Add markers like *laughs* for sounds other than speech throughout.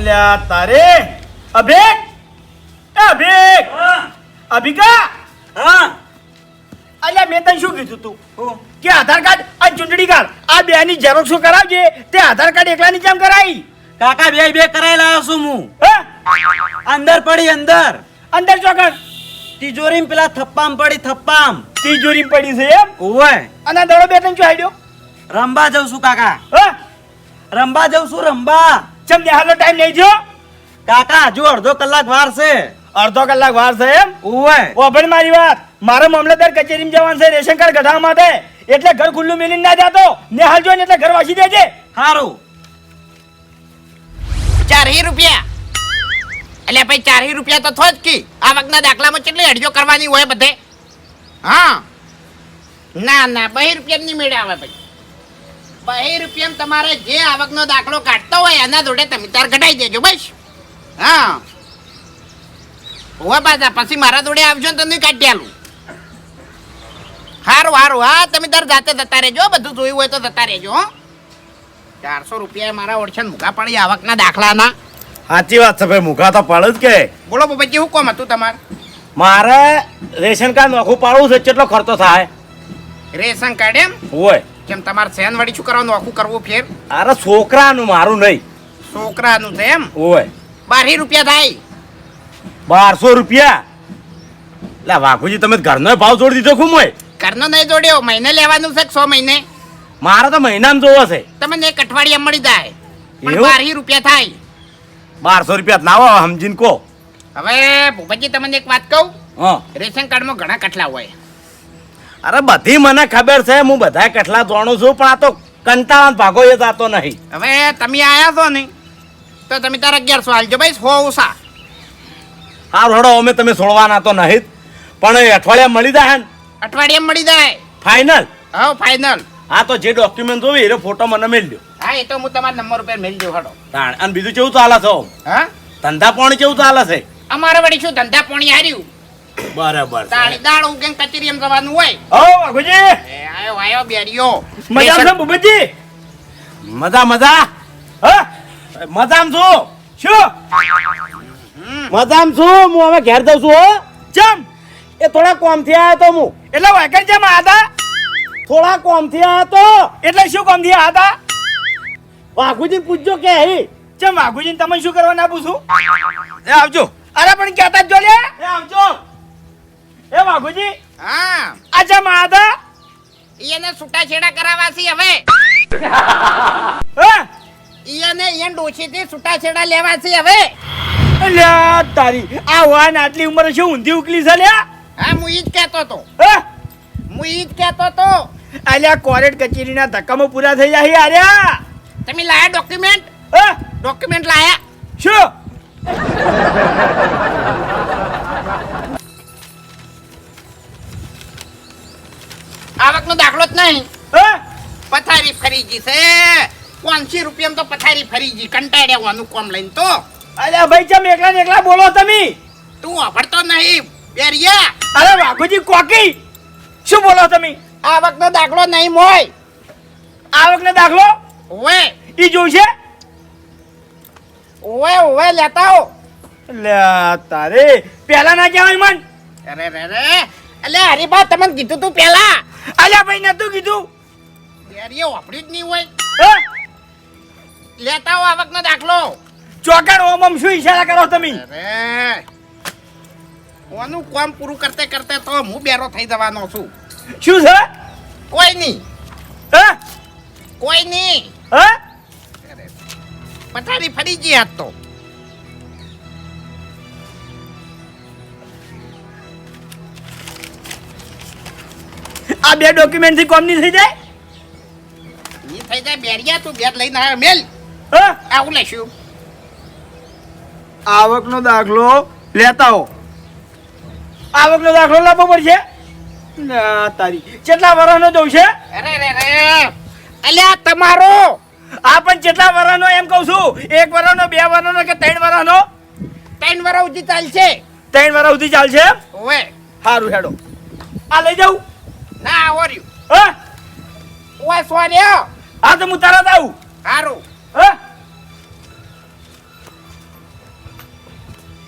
અલ્યા તારે? અભિક? અભિક? અભિકા? હા. અલ્યા મેં તને શું કીધું તું? કે આધાર કાર્ડ આ ચૂંટણી કાર્ડ આ બે ની ઝેરોક્ષો કરાવજે? તે આધાર કાર્ડ એકલાની કેમ કરાવી કાકા બે બે કરાઈ લાવ્યો છું હું? અંદર પડી અંદર. અંદર ચોકડ તિજોરી પેલા થપ્પામ પડી થપ્પામ. તિજોરી પડી છે એમ? ઓવે અને દડો બેટન ત્રણ ચોહાડ્યો રંબા જઉં છું કાકા. હ? રંબા જઉં છું રંબા. ચમ હાલો ટાઈમ નહીં થયો કાકા હજુ અડધો કલાક વાર છે. અડધો કલાક વાર છે એમ? ઓવે ઓભણ મારી વાત મારે મામલતદાર કચેરીમાં જવાનું છે રેશન કાર્ડ કઢાવવા માટે. એટલે ઘર ખુલ્લું મેલીને ના જાતો. ને હાલ જોઈને એટલે ઘર વાસી દેજે. હારું. ચારહી રૂપિયા. એટલે ભાઈ ચારહી રૂપિયા તો થોજ કી. આ વખતના દાખલામાં કેટલી અડજો કરવાની હોય બધે? હા? ના ના બહી રૂપિયા નહીં મેળે આવે ભાઈ. બહી રૂપિયા તમારે જે આવકનો દાખલો કાઢતો હોય એના જોડે તમે તાર ઘટાઈ દેજો બસ. હા. હોવા પાછા પછી મારા જોડે આવજો ને તમને કાઢી આલું. સારું સારું હા તમે તાર જાતે જતા રહેજો બધું જોયું હોય તો જતા રહેજો હો. ચારસો રૂપિયા મારા ઓળખાણ મૂકા પડી આવકના દાખલાના. સાચી વાત છે ભાઈ મુખા તો પડે જ કે. બોલો બાબાજી હું કોમ હતું તમારે? મારે રેશન કાર્ડ નોખું પાડવું છે કેટલો ખર્ચો થાય? રેશન કાર્ડ એમ? હોય. કેમ તમારે સેન વળી શું કરવાનું? આખું કરવું ફેર? અરે છોકરાનું મારું નહીં. છોકરાનું છે એમ? હોય બારહી રૂપિયા થાય. બારસો રૂપિયા? લા વાઘુજી તમે ઘરનો ભાવ જોડી દીધો ખૂબ હોય ઘરનો નહીં જોડ્યો મહિને લેવાનું છે સો મહિને? મારે તો મહિનામાં જોવો છે. તમને એક અઠવાડિયા મળી જાય. પણ? બારહી રૂપિયા થાય. બારસો રૂપિયા ના હોય સમજીને કહો. હવે ભૂપતજી તમને એક વાત કહું? હા. રેશન કાર્ડમાં ઘણા કટલા હોય. અરે બધી મને ખબર છે હું બધા કેટલા જાણું છું પણ આ તો કંટાળા ભાગો એ જાતો નહીં. હવે તમે આયા છો ને તો તમે તાર અગિયારસો હાલજો ભાઈ સો ઓછા. હારું હડો અમે તમે છોડવાના તો નહીં પણ અઠવાડિયા મળી જાય ને? અઠવાડિયા મળી જાય. ફાઇનલ હા ફાઇનલ હા તો જે ડોક્યુમેન્ટ જોવી એનો ફોટો મને મેળ્યો હા એ તો હું તમારા નંબર ઉપર મેળજો હડો અને બીજું કેવું ચાલે છે? હા? ધંધા પાણી કેવું ચાલે છે? અમારે વળી શું ધંધા પાણી હાર્યું? બરાબર તાળી દાળ ઉગેન કચેરી એમ જવાનું હોય? ઓ વાઘુજી. એ આયો આયો બેડિયો મજા છે બુબજી? મજા મજા. હ? મજામ છું? શું મજામ છું. હું હવે ઘેર જઉં છું હો. ચમ. એ થોડા કોમથી આયો તો હું. એટલે વાઘર જેમ આદા થોડા કોમથી આયો તો. એટલે શું કોમથી આદા વાઘુજી પૂછજો કે હે. ચમ વાઘુજી તમે શું કરવા ના પૂછું એ આવજો. અરે પણ કહેતા જ જો લે એ આવજો. એ વાઘુજી હા. અચ્છા માધા એને છૂટા છેડા કરાવવા હવે. *laughs* એને ઈને ડોશીથી છૂટા છેડા લેવા હવે. અલ્યા તારી આ વાન આટલી ઉંમરે શું ઊંધી ઉકલી છે લ્યા હા હું ઈ જ કહેતો તો. હે? ઈ જ કહેતો તો. અલ્યા કોરેટ કચેરીના ધક્કામાં પૂરા થઈ જાય આર્યા. તમે લાયા ડોક્યુમેન્ટ? હે? ડોક્યુમેન્ટ લાયા. શું? આવકનો દાખલો જ નહીં. પથારી ફરી ગઈ છે. પાંચસી રૂપિયા તો પથારી ફરી ગઈ. કંટાળ્યાવાનું કોમ લઈને તો. અરે ભાઈ ચમ એકલા ને એકલા બોલો તમે? તું વાપરતો નહીં. બેરિયા. અરે વાઘુજી કોકી શું બોલો તમે? આવકનો દાખલો નહીં મોય આવકનો દાખલો? ઓવે. ઈ જોઈશે ઓવે ઓવે લેતા આવો. અલ્યા તારે. પેલા ના કહેવાય મન. અરે રે રે એટલે હરીબા તમને કીધું તું પેલા અલ્યા ભાઈ નતું કીધું. બેરીએ વાપરી જ નહીં હોય. હે? લેતા આવો આવકનો દાખલો. ચોકડ ઓમ ઓમ શું ઈશારા કરો તમે? અરે ઓનું કામ પૂરું કરતે કરતે તો હું બેરો થઈ જવાનો છું. શું છે? કોઈ નહીં. હે? કોઈ નહીં. હે? પથારી ફરી ગઈ હાથ તો. આ બે ડોક્યુમેન્ટથી કોમની થઈ જાય? ની થઈ જાય બેરિયા તું બેટ લઈને આવ્યો મેલ. હા? આવું લેશું. આવકનો દાખલો લેતા હો આવકનો દાખલો લાવવો પડશે? ના તારી. કેટલા વર્ષનો દઉં છે? અરે રે રે અલ્યા તમારો. આ પણ કેટલા વર્ષનો એમ કહું છું? એક વર્ષનો બે વર્ષનો કે ત્રણ વર્ષનો ત્રણ વર્ષ સુધી ચાલશે. ત્રણ વર્ષ સુધી ચાલશે? ઓએ સારું હેડો. આ લઈ જાઉં. ના આવર્યું હા? ઓય સોર્યો હા તો હું તરત આવું. સારું હ?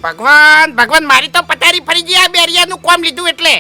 ભગવાન ભગવાન મારી તો પટારી ફરી ગઈ આ બેરિયાનું કોમ લીધું એટલે.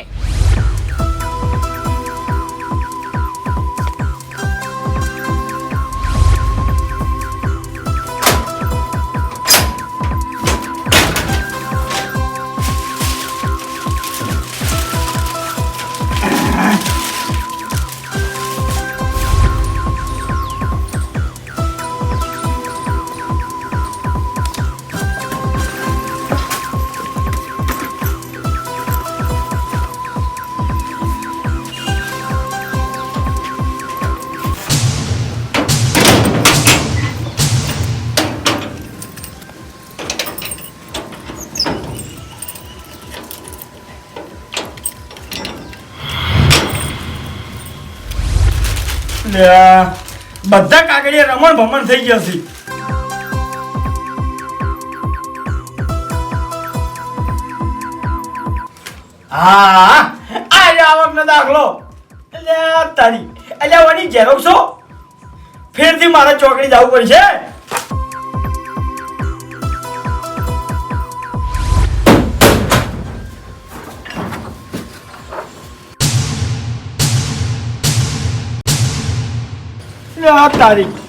બધા કાગળિયા રમણ ભમણ થઈ ગયા છે. હા, આ આવક આવકનો દાખલો. અલ્યા તારી. એટલે વળી છો ફેરથી મારે ચોકડી જવું પડશે. અલ્યા તારીખ.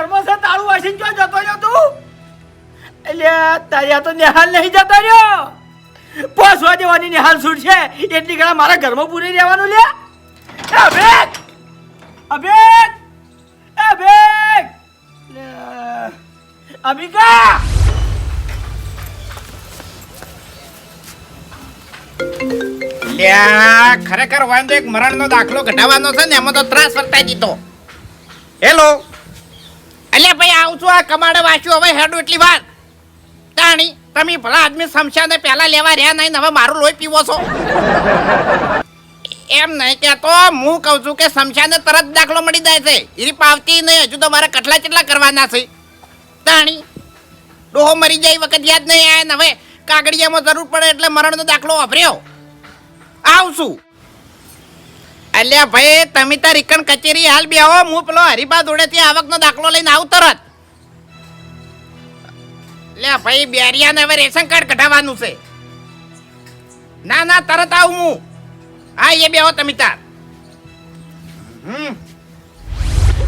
તારું છે તારું વાસીન જો જતો રહ્યો તું. અલ્યા તારી આ તો નિહાલ નહીં જતો રહ્યો. પોસવા દેવાની નિહાલ છૂટ છે? એટલી ઘણા મારા ઘરમાં પૂરી રહેવાનું લે. અભિક. અભિક અભિક અભિકા લ્યા, ખરેખર વાંધો એક મરણનો દાખલો કઢાવવાનો છે ને, એમાં તો ત્રાસ વર્તાઈ દીધો. હેલો? અલ્યા ભાઈ, આવું છું, આ કમાડે વાંચ્યું, હવે હેડું એટલી વાર. તાણી, તમે ભલા આદમી સમસ્યાને પહેલા લેવા રહ્યા નહીં હવે મારું લોહી પીવો છો. એમ નહીં કહેતો હું કહું છું કે શમશાને તરત દાખલો મળી જાય છે. એ પાવતી નહીં, હજુ તો મારે કટલા કેટલા કરવાના છે. તાણી, ડોહો મરી જાય વખત યાદ નહીં આવે ને હવે કાગળિયામાં જરૂર પડે એટલે મરણનો દાખલો વાપર્યો. આવશું. અલ્યા ભાઈ, તમે તાર રિકન કચેરી હાલ બે આવો હું પેલો હરિભા જોડેથી આવકનો દાખલો લઈને આવું તરત. લે ભાઈ, બેરિયાને હવે રેશન કાર્ડ કઢાવવાનું છે. ના ના, તરત આવું હું. હા એ બેહો તમે તાર. હમ.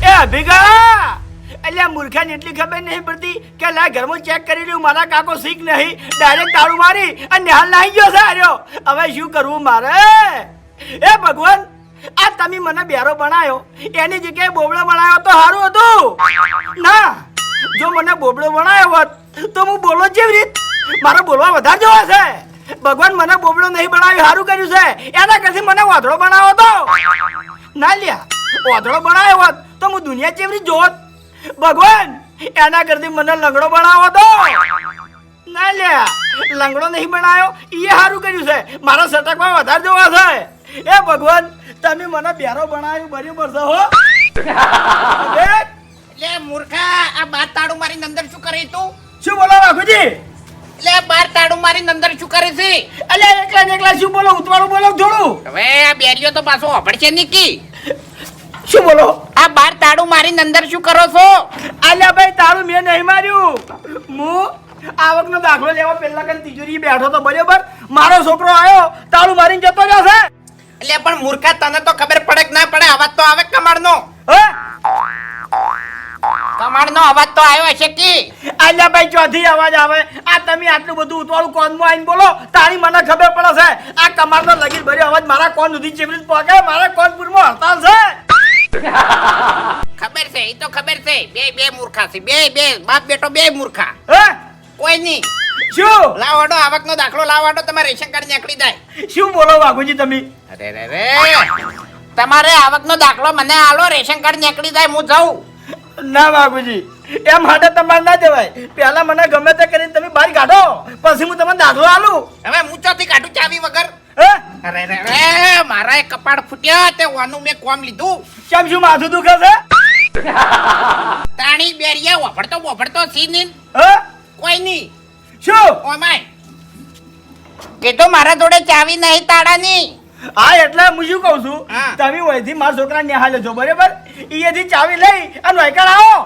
એ અભિકા અલ્યા, મૂર્ખાને એટલી ખબર નહીં પડતી કે લા ઘરમાં ચેક કરી રહ્યું, મારા કાકો શીખ નહીં. ડાયરેક્ટ તાળું મારી અને નિહાલ નાહી ગયો છે, આર્યો. હવે શું કરવું મારે? એ ભગવાન, આ તમે મને બેરો બનાવ્યો એની જગ્યાએ બોબળો બનાવ્યો તો સારું હતું. ના, જો મને બોબળો બનાવ્યો હોત તો હું બોલો જેવી રીત. મારો બોલવા વધારે જોવા છે. ભગવાન મને બોબડો નહીં બનાવ્યો સારું કર્યું છે. એના કરતી મને વાંધળો બનાવો તો. ના લ્યા વાંધળો બનાવ્યો હોત તો હું દુનિયા ચેવરી જોત. ભગવાન એના કરતી મને લંગડો બનાવો તો. ના લ્યા લંગડો નહીં બનાવ્યો એ સારું કર્યું છે. મારા સટકમાં વધારે જોવા છે. એ ભગવાન તમે મને બેરો બનાવ્યું બરાબર છે હો. *laughs* એ, લે મૂર્ખા આ બાત તાળું મારી અંદર શું કરે તું? શું બોલો બાપુજી? લે બાર તાળું મારી અંદર શું કરે છે? અલે એકલા ને એકલા શું બોલો? ઉતવાળું બોલો થોડું હવે આ બેરીઓ તો પાછો અભડશે નીકી. શું બોલો? આ બાર તાળું મારી અંદર શું કરો છો? અલે ભાઈ તારું મેં નહીં માર્યું. હું આવકનો દાખલો લેવા પહેલા કન તિજોરી બેઠો તો બરાબર. મારો છોકરો આવ્યો તાળું મારીને જતો રહ્યો છે. એટલે પણ મૂર્ખા તને તો ખબર પડે કે ના પડે? આવા તો આવે કમાડનો હે? કમાડનો અવાજ તો આવ્યો છે કી? આલ્યા ભાઈ ચોથી અવાજ આવે. આ તમે આટલું બધું ઉતવાળું કોનમાં આવીને બોલો તારી મને ખબર પડે છે. આ કમારનો લગીર ભર્યો અવાજ મારા કોન સુધી ચેવરી પહોંચે? મારા કોનપુરમાં હડતાલ છે? ખબર છે એ તો ખબર છે. બે બે મૂર્ખા છે. બે બે બાપ બેટો બે મૂર્ખા. હે? કોઈ નહીં. શું? લાવાડો આવકનો દાખલો લાવાડો તમારે રેશન કાર્ડ નીકળી જાય. શું બોલો વાઘુજી તમે? અરે રે રે તમારે આવકનો દાખલો મને આલો રેશન કાર્ડ નીકળી જાય હું જાઉં. ના બાબુજી એમ માટે તમારે ના જવાય. પહેલા મને ગમે તે કરીને તમે બહાર કાઢો. પછી હું તમને દાખલો આલું. હવે હું ચોથી કાઢું ચાવી વગર? અરે રે રે મારા એ કપાળ ફૂટ્યા તે વાનું મેં કોમ લીધું. કેમ શું માથું દુખે છે? તાણી બેરિયા વફડતો વફડતો સીની હે? કોઈ નહીં. શું? ઓમાય. કીધું મારા જોડે ચાવી નહીં તાળાની. હા એટલે હું શું કહું છું. તમે વયથી મારા છોકરા નિહાળે છો બરાબર? અહીંયાથી ચાવી લઈ અને વૈકણ આવો.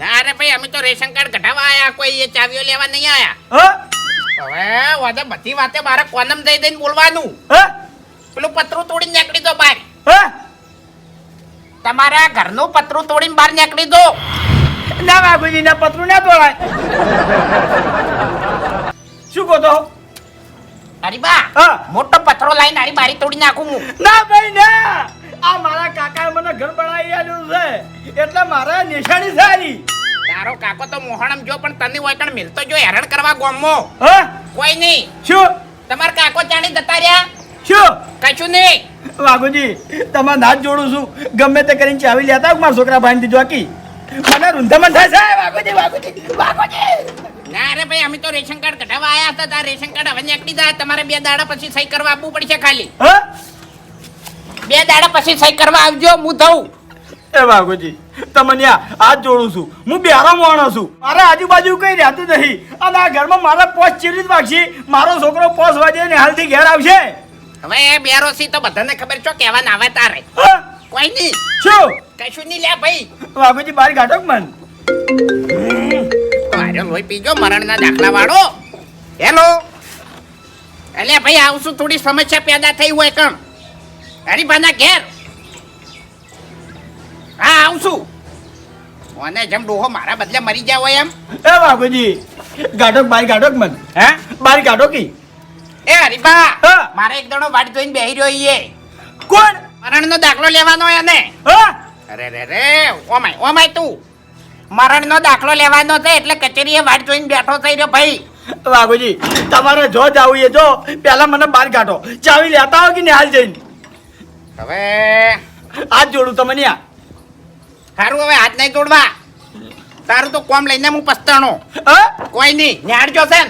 ના અરે ભાઈ અમે તો રેશન કાર્ડ કઢાવવા આયા કોઈ એ ચાવીઓ લેવા નહીં આયા. હવે વાદે બધી વાતે મારે કોનમ દઈ દઈને બોલવાનું. હ? પેલું પતરું તોડીને નીકળી દો બહાર. હ? તમારા ઘરનું પતરું તોડીને બહાર નીકળી દો. ના બાબુજી ના પતરું ના તોડાય. શું કહો તો? અરે બા. મોટો પથરો લાઈને આરી બારી તોડી નાખું હું. ના ભાઈ ના. આ મારા કાકાએ મને ઘર બનાવી આલ્યું છે. એટલે મારે નિશાની સારી. તારો કાકો તો મોહણમ જો પણ તને હોય કણ મિલતો જો હેરાન કરવા ગોમો. હ? કોઈ નહીં. શું? તમાર કાકો ચાણી જતા રહ્યા. શું? કશું નહીં. વાઘુજી તમારા નાથ જોડું છું. ગમે તે કરીને ચાવી લેતા મારા છોકરા ભાઈ દીધો આખી. મને રૂંધામણ થાય છે. વાઘુજી વાઘુજી વાઘુજી. ના રે ભાઈ અમે તો રેશન કાર્ડ કઢાવવા આયા હતા. તાર રેશન કાર્ડ હવે નીકળી જાય. તમારે બે દાડા પછી સહી કરવા આપવું પડશે ખાલી. હ? બે દાડા પછી સહી કરવા આવજો હું થઉં એ બાગુજી તમને હાથ જોડું છું. હું બેરો માણસ છું. મારા આજુબાજુ કઈ રહેતું નહીં. અને આ ઘરમાં મારા પોચ ચીરી જ વાગશે. મારો છોકરો પોસ વાગે ને હાલથી ઘેર આવશે. હવે એ બે સી તો બધાને ખબર છો કેવા ના આવે તારે કોઈ નહીં. શું કશું નહીં લે ભાઈ. વાઘુજી બહાર કાઢો મન? મારે લોહી પીજો મરણના દાખલા વાળો. હેલો? એટલે ભાઈ આવશું થોડી સમસ્યા પેદા થઈ હોય કમ હરીભાના ઘેર. હા આવું છું. મને જેમ ડોહો મારા બદલે મરી જાય હોય એમ. એ બાપુજી ગાઢો બારી ગાઢો મન. હે? બારી ગાઢો કી? એ હરીભા મારે એક દણો વાડી જોઈને બેહી રહ્યો ઈએ. કોણ? મરણનો દાખલો લેવાનો એને. અરે રે રે વો માય તું. મરણનો દાખલો લેવાનો છે એટલે કચેરીએ વાટ જોઈને બેઠો થઈ રહ્યો ભાઈ. બાબુજી તમારે જો જાવું એ જો પેલા મને બાર કાઢો ચાવી લેતા હો કે ને હાલ જઈને? હવે હાથ જોડું તમને આ સારું હવે હાથ નહીં તોડવા તારું તો કોમ લઈને હું પસ્તાણો. કોઈ નહીં ન્યાડજો છે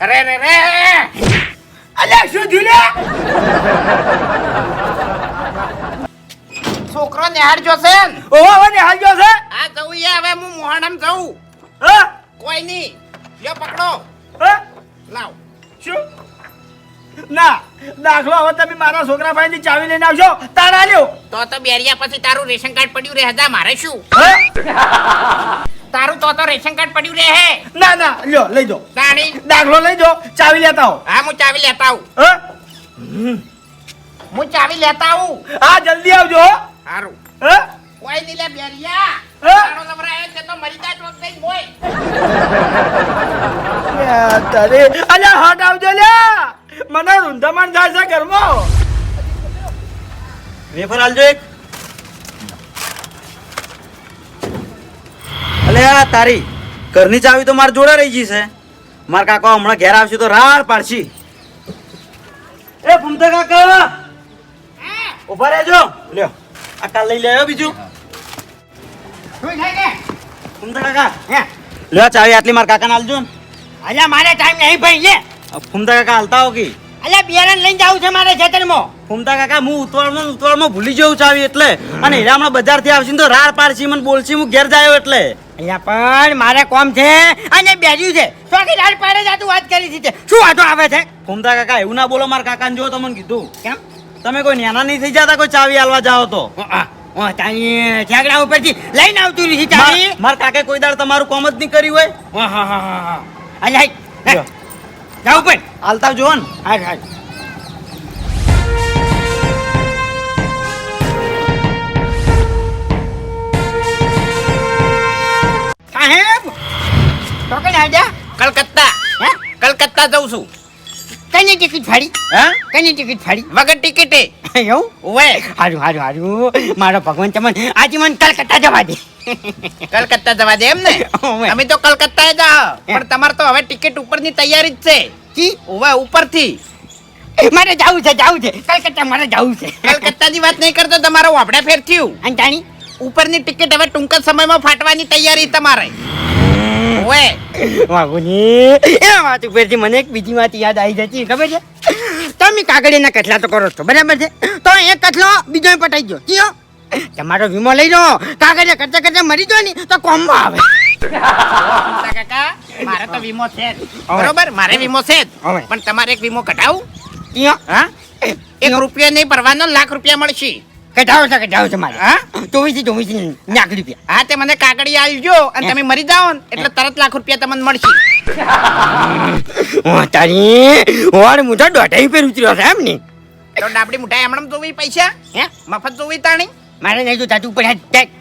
અરે રે રે અલ્યા શું થયું છોકરો નિહાળજો છે? ઓહો હવે નિહાળજો છે? આ જવું એ હવે હું મોહણમ જવું હ? કોઈ નહીં. લ્યો પકડો. હ? લાવ. શું? ના દાખલો હવે તમે મારા છોકરા ભાઈની ચાવી લઈને આવશો તારા લ્યો તો તો બેરિયા પછી તારું રેશન કાર્ડ પડ્યું રહે હજા મારે શું? તારું તો તો રેશન કાર્ડ પડ્યું રહે ના ના લ્યો લઈ જો તાણી? દાખલો લઈ જો ચાવી લેતા હો હા હું ચાવી લેતા આવું. હા? હું ચાવી લેતા આવું. હા જલ્દી આવજો હો. સારું હ? કોઈ નહીં લે બેરિયા. હા? તારો લવરાયો છે તો મરી જા ચોક દઈને બોય યા તારે. અલ્યા હટ આવજો લ્યા. મને રૂંધામણ થાય છે ઘરમાં. વેફર આલજો એક. અલે આ તારી ઘરની ચાવી તો માર જોડે રહી ગઈ છે. માર કાકા હમણાં ઘેર આવશે તો રાડ પાડશી. એ ફૂમતા કાકા! ઊભા રહેજો. લ્યો, આ કાલ લઈ લેવો બીજું. ફૂમતા કાકા, લ્યો ચાવી આટલી માર કાકાને આલજો ને. અલ્યા, મારે ટાઈમ નહીં ભાઈ, લે. ફૂમતા કાકા હાલતા હો કી? અલ્યા બિયારણ લઈને જાવું છે મારે ખેતરમાં. ફૂમતા કાકા હું ઉતવાળમાં ઉતવાળમાં ભૂલી જવું ચાવી એટલે. અને હીરા હમણાં બજારથી આવશે તો રાડ પાડશી મને બોલશી હું ઘેર જાયો એટલે. અહીંયા પણ મારે કોમ છે? અને બેજ્યું છે. તો રાર પાડે જ આ તું વાત કરી છે. શું વાતો આવે છે? ફૂમતા કાકા એવું ના બોલો મારા કાકાને જો તમને કીધું. કેમ? તમે કોઈ નાના નહીં થઈ જતા કોઈ ચાવી હાલવા જાઓ તો. તારી ઝાગડા ઉપરથી લઈને આવતું રહી ચાવી. માર- કાકે કોઈ દાડ તમારું કોમ જ નહીં કર્યું હોય? હા હા હા હા. અલ્યા. જાવ પણ હાલતા જો ને હાલ હાલ સાહેબ તો કઈ આજા કલકત્તા. હે? કલકત્તા જઉં છું. કઈ ટિકિટ ફાડી? હા? કઈ ટિકિટ ફાડી? વગર ટિકિટે. એવું? ઓવે હારું હારું હારું. મારો ભગવાન તમને આજે મને કલકત્તા જવા દે. કલકત્તા જવા દે એમ ને? *laughs* અમે. તો કલકત્તા જા પણ તમારે તો હવે ટિકિટ ઉપરની તૈયારી જ છે. કી ઓવા ઉપરથી. મારે જવું છે જવું છે. કલકત્તા મારે જવું છે. કલકત્તાની વાત નહીં કરતો તમારો વાપડા ફેર થયું. અને જાણી ઉપરની ટિકિટ હવે ટૂંક જ સમયમાં ફાટવાની તૈયારી તમારે. ઓએ વાગુની એ વાત ઉપરથી મને એક બીજી વાત યાદ આવી જતી ખબર છે? તમે કાગળીના કથલા તો કરો છો બરાબર છે? તો એક કથલો બીજો પટાઈ ગયો કયો તમારો વીમો લઈ લો. કાકા કરતા કરતા મરી જો ને તો કોમમાં આવે. કાકા મારે તો વીમો છે બરોબર? મારે વીમો છે. પણ તમારે એક વીમો કઢાવું. હા? એક રૂપિયા નહીં ભરવાનો લાખ રૂપિયા મળશે. કઢાવો છો કઢાવો છે મારે. હા? ચોવીસ ચોવીસથી લાખ રૂપિયા. હા તે મને કાકડી આવજો અને તમે મરી જાઓ એટલે તરત લાખ રૂપિયા તમને મળશે. તારી. ઓર મુઠા દોઢાઈ પર ઉતર્યો છે એમ ને? તો ડાબડી મુઠાઈ હમણાં જોવી પૈસા? હે? મફત જોવી તાણી? મારે નહીં તો તાતું ઉપર હેડ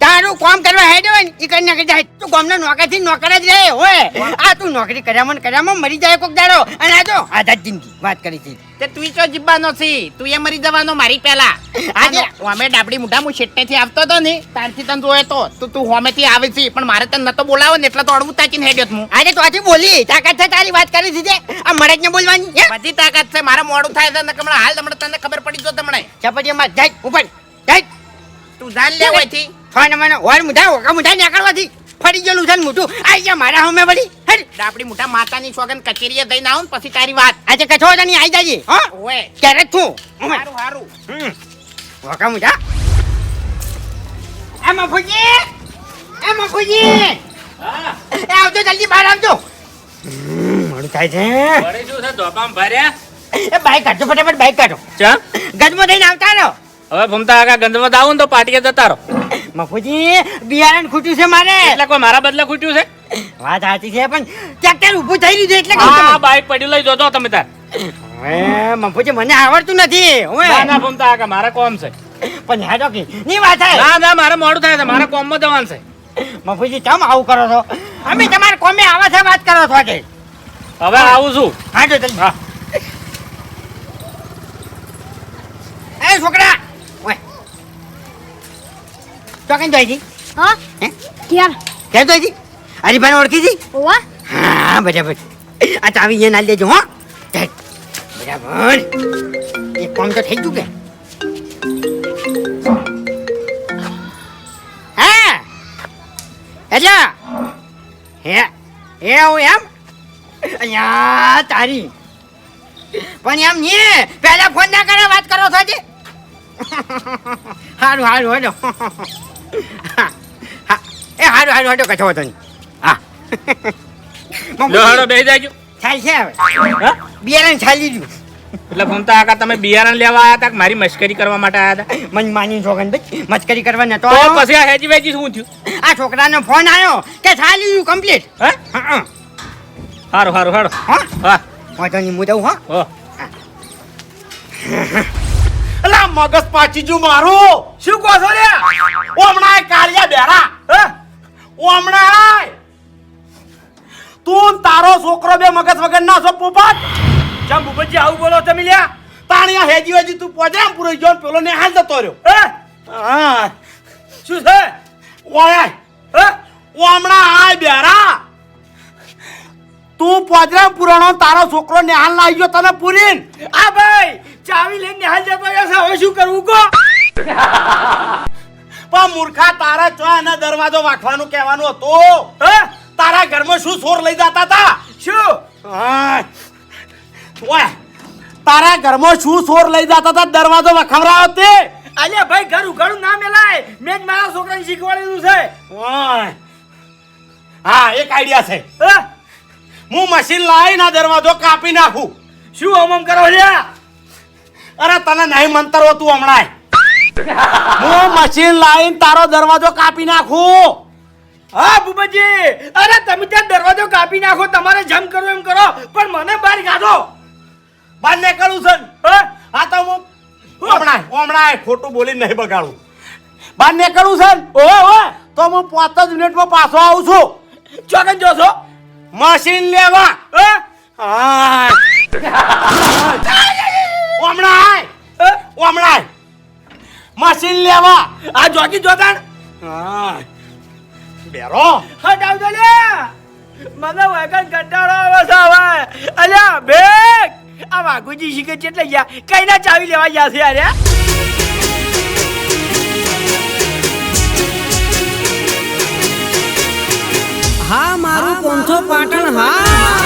તારું કામ કરવા હેડ હોય ને એ કરી નાખી જાય. તું ગામના નોકરથી નોકર જ રહે હોય આ તું નોકરી કર્યામાં કર્યામાં મરી જાય કોક દાડો. અને આ જો આધા જિંદગી વાત કરી છે. તે તું ચો જીબ્બાનો છે? તું એ મરી જવાનો મારી પહેલા. આજે. અમે ડાબડી મુઠા હું શેટ્ટેથી આવતો હતો ને ત્યારથી તને જોયો તો. તું તું હોમેથી આવે છે પણ મારે તને નતો બોલાવો ને એટલે તો અડવું તાકીને હેડ્યો છું આજે તો આજે બોલી તાકાત છે તારી વાત કરી દીધી. આ મળે ને બોલવાની હે? બધી તાકાત છે મારા મોડું થાય છે ને હમણાં હાલ હમણાં તને ખબર પડી જો તમને ચપટીયામાં જાય ઉપર જાય. તું જાન લે હોયથી ફોન મને ઓર મુઢા ઓકા મુઠા નીકળવાથી. ફરી ગયેલું છે ને મોટું આઈ જા મારા હમે વળી. હેડ ડાબડી મુઠા માતાની સોગન કચેરીએ દઈને આવું પછી તારી વાત. આજે કઠો તની આઈ જાજે હા? ઓય ક્યારે છું? હારું સારું ઓકા મુઢા. એ મફુજી. એ મફુજી. એ આવજો જલ્દી બહાર આવજો. મોડું થાય છે. વળી શું છે ધોકામ ભર્યા? એ બાઈક કાઢો ફટાફટ બાઈક કાઢો. ચા? ગજમો થઈને આવતા રહો. હવે ભૂમતા આગા ગંધમાં આવું ને તો પાટીએ જતા રહો. મફુજી બિયારણ ખૂટ્યું છે મારે. એટલે કોઈ મારા બદલે ખૂટ્યું છે? વાત સાચી છે પણ ટ્રેક્ટર ઊભું થઈ રહ્યું છે એટલે હા બાઇક પડ્યું લઈ જોજો તમે તાર. મફુજી મને આવડતું નથી ના ના ભૂમતા આગા મારે કોમ છે. પણ હેડો કે ની વાત થાય. ના ના મારે મોડું થાય છે મારે કોમમાં જવાનું છે. મફુજી કેમ આવું કરો છો? અમે તમારે કોમે આવા છે વાત કરો છો કે? હવે આવું છું. હા જો હા. એ છોકરા તો કઈ તો છી? હા? હે? ક્યાં ક્યાં જોઈ છી? હરીભાઈ ઓળખી છી? ઓવા હા બરાબર. આ ચાવી અહીંયા નાલી દેજો હો. બરાબર. એ કામ તો થઈ ગયું કે? હા? એટલે? હે? હે હું એમ? અહીંયા તારી. પણ એમ નહીં પહેલા ફોન ના કરે વાત કરો છો હારું સારું હડો એ હાડો હાડો હાડો કચો નહીં. હા. *laughs* લો હેડો બેસી જાજો. થાય છે હવે. બિયારણ છાલી રહ્યું એટલે ભમતા આકા તમે બિયારણ લેવા આવ્યા હતા કે મારી મશ્કરી કરવા માટે આવ્યા હતા મન માની છોકન ભાઈ? મસ્કરી કરવા નતો તો. પછી આ હેજી વેજી શું થયું? આ છોકરાનો ફોન આવ્યો કે છાલી લીધું કમ્પ્લીટ હે? હા સારું સારું હારો હા? હા. વાંધો નહીં હું દઉં હા. હો. અલા મગજ પાછી ગયું મારું. શું કહો છો રે ઓમણા કાળિયા બેરા. હે? ઓમણા તું તારો છોકરો બે મગજ વગર ના છો પોપટ. ચમ ભૂપતજી આવું બોલો તમે લ્યા? તાણિયા હેજી હેજી તું પોજે આમ પૂરો જોન પેલો ને હાલ જતો રહ્યો. હે? હા. શું છે? ઓય. હે? ઓમણા આય બેરા. તું પોજરામ પુરાણો તારો છોકરો નિહાલ આવી તને પૂરીન. આ ભાઈ ચાવી લઈને નિહાલ જતો છે હવે શું કરવું કો પણ મૂર્ખા તારા ચો એના દરવાજો વાખવાનું કહેવાનું હતું. હે? તારા ઘરમાં શું સોર લઈ જતા હતા? શું. ઓય તારા ઘરમાં શું સોર લઈ જતા હતા? દરવાજો વખવરાવો તે. અલે ભાઈ ઘર ઉઘાડું ના મેલાય. મેં જ મારા છોકરાને શીખવાડેલું છે. ઓય. હા એક આઈડિયા છે. હે? હું મશીન લાવીને દરવાજો કાપી નાખું. શું હમમ કરો છે? અરે તને નહીં મંતરવો તું હમણાં હું મશીન લાવીને તારો દરવાજો કાપી નાખું. હા ભૂપતજી. અરે તમે ત્યાં દરવાજો કાપી નાખો તમારે જમ કરો એમ કરો પણ મને બહાર કાઢો. બહાર નીકળું છે? હા? તો હું હમણાં હમણાં ખોટું બોલીને નહીં બગાડું. બહાર નીકળું છે? ઓહો ઓહો તો હું પાંચ જ મિનિટમાં પાછો આવું છું. ચોકન જો છો. મશીન લેવા. હે? મશીન લેવા. આ જોગી જોતાણ? હા. બેરો. હટાવજો લે મને વગર કંટાળો આવે છે હવે. અલ્યા બેગ આ વાઘુજી શીખે છે એટલે ગયા કઈ ના ચાવી લેવા ગયા છે અરે હા મારું પોંથો પાટણ હા.